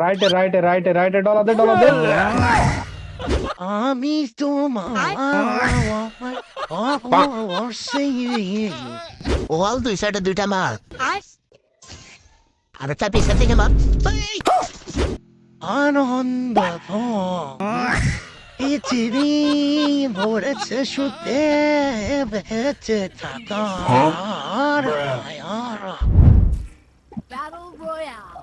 রাইটে রাইটে রাইটে রাইটে ডলা দে ডলা দে। আমি তোমার ওয়াল দুই সাইডে দুইটা মার আর একটা পিছন থেকে মার আনন্দ পৃথিবী ভরেছে সুতে বেঁচে থাকার মায়ার Battle Royale.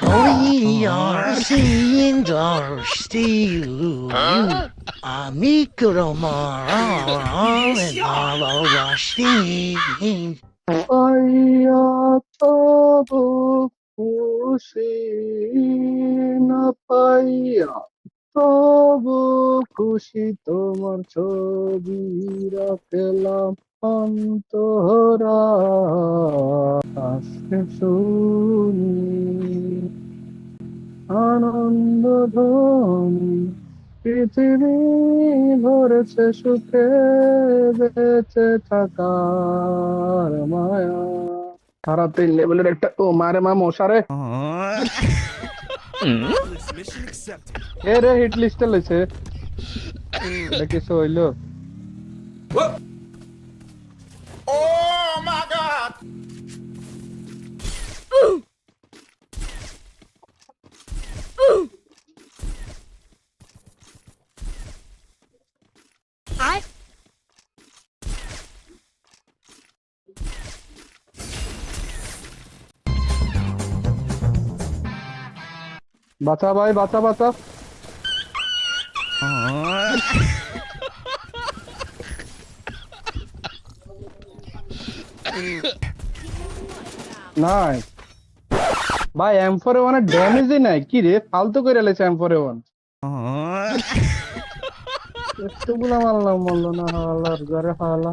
horiar sindar stil Ami kuromar and alavashtin পাইয়া তবু খুশি না পাইয়া তবু খুশি তোমার ছবি রাখলাম আজকে শুনি। আনন্দ ধ্বনি পৃথিবী ভরেছে সুখে, বেঁচে থাকার মায়া। খারাপ তিন লেভেলের একটা ও মারে মা মশারে। রে হিট লিস্টে লইছে। এটা কিছু হইল। Oh my god! বাঁচা ভাই, বাঁচা বাঁচা। নাই ভাই এম ফোর ওয়ানের ড্যামেজই নাই। কি রে? ফালতু করে লেছে এম ফোর ওয়ান এতগুলা মারলাম, মারলো না হাওয়ালার ঘরে হাওয়ালা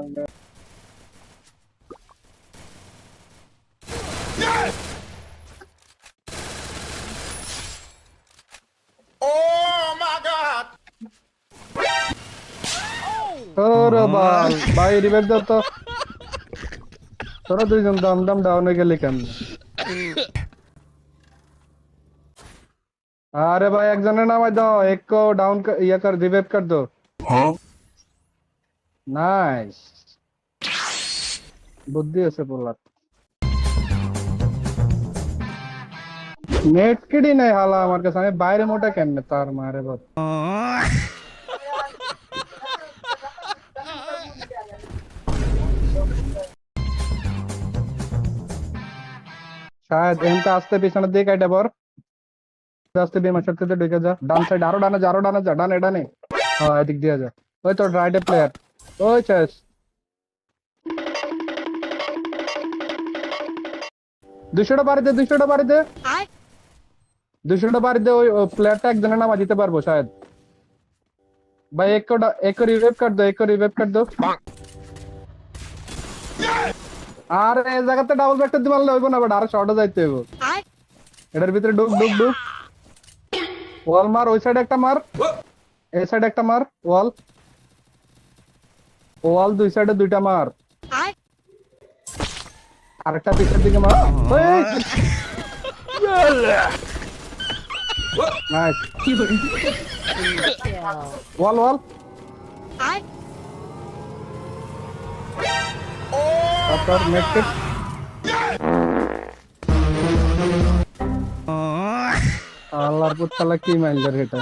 তোর বাল ভাই রিভাইভ দাও তো। তোরা দুইজন দাম দাম ডাউন হয়ে গেলে কেন আরে ভাই একজনের নামাই দাও এক কো ডাউন ইয়া কর রিভাইভ কর দো নাইস বুদ্ধি আছে পোলার। নেট কিডি নাই হালা আমার কাছে আমি বাইরে মোটা কেমনে? তার মারে বাপ। শায়দ এমটা আসতে পিছনের দিকে কাইটা পর আস্তে বিমা শক্তিতে ঢুকে যা। ডান সাইড আরও ডানে যা আরও ডানে যা ডানে ডানে। হ্যাঁ এদিক দিয়ে যা। ওই তো রাইটে প্লেয়ার ওই শেষ দুশোটা বাড়িতে দুশোটা বাড়িতে। দুশোটা বাড়িতে ওই প্লেয়ারটা একজনের নামা দিতে পারব শায়দ ভাই এক কোটা- এক রিভাইভ কর দো এক রিভাইভ কর দো। আর এই জায়গাতে ডাবল ব্যাকটা পারলে হইব না বাট আর শর্টে যাইতে হইব। এটার ভিতরে ঢুক ঢুক ঢুক। ওয়াল মার ওই সাইডে একটা মার। এই সাইডে একটা মার ওয়াল ওয়াল দুই সাইডে দুইটা মার। আরেকটা পিছের দিকে মার। নাইস ওয়াল ওয়াল তারপর নেক্সট আল্লাহর পুত শালা কি মাইল এটা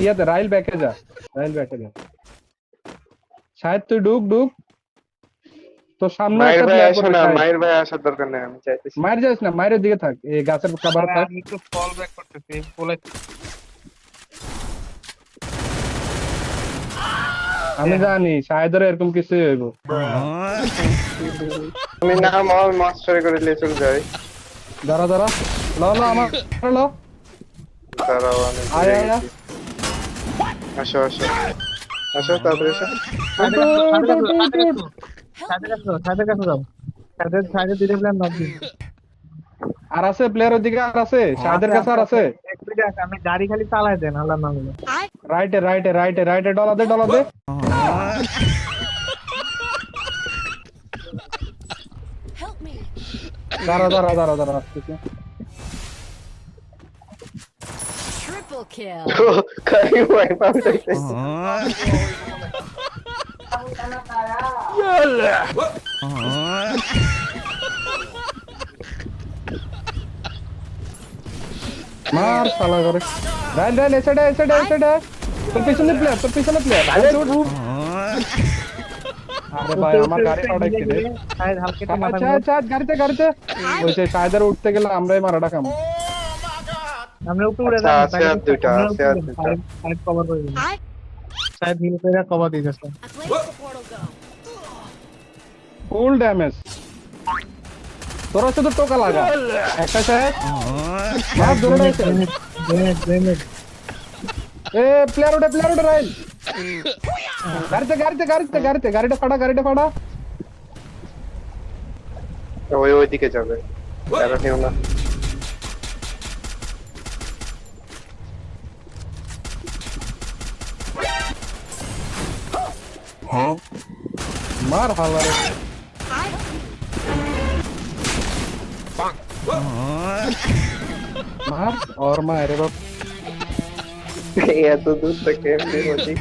ইয়াতে রাইল ব্যাকে যা রাইল ব্যাকে যা শায়দ তুই ঢুক ঢুক তোর সামনে মায়ের একটা ভাই player আসো পড়বে, না শাহেদ। মায়ের ভাই আসার দরকার নেই আমি চাইতেছি মায়ের যাস না মায়ের দিকে থাক এই গাছের কাবার আরে থাক আমি একটু ফল ব্যাক করতেছি বলে আমি জানি শাহেদের এরকম কিছু হইব আমি না মল মাস্টারি করে নিয়ে চলে যাই দাঁড়া দাঁড়া ল ল আমার ল দাঁড়াও আমি আয়, আয়। আসো আসো আসো তাড়াতাড়ি নক আর আছে প্লেয়ারের দিকে আর আছে শাহেদের কাছে আর আছে আমি গাড়ি খালি চালাই দেন আল্লাহ নাম রাইটে রাইটে রাইটে রাইটে ডলা দে ডলা দে দাঁড়া দাঁড়া দাঁড়া দাঁড়া আসতেছে Triple kill. খালি ভাই পাবে চাইতেছি মার শালা করে রাইল রাইল এসেডে এসেডে এসেডে তোর পিছনে প্লেয়ার তোর পিছনে প্লেয়ার আরে আরে ভাই আমার গাড়ি আড়াইছে রে হালকা একটু মাথা আচ্ছা আচ্ছা গাড়িতে গাড়িতে। ওই যে শাহেদের উঠতে গেলে আমরাই মারাটা খাম। আমরা উড়ে আচ্ছা, যাই আছে আর দুইটা, আছে আর দুইটা। সাইড কভার করে দিন I হিল করে কভার দিয়ে যাচ্ছে I place the portal go. Full damage তোরা শুধু টোকা লাগা। একটা মার গ্রেনেড এ প্লেয়ার ওটা প্লেয়ার ওটা রাইল গাড়িতে গাড়িতে গাড়িতে গাড়িতে গাড়িটা ফাড়া গাড়িটা ফাড়া ওই ওই দিকে যাবে প্যারা নিও না মার হাওয়ারে মার और मारे बाप এত দূর থেকে এমনি বলি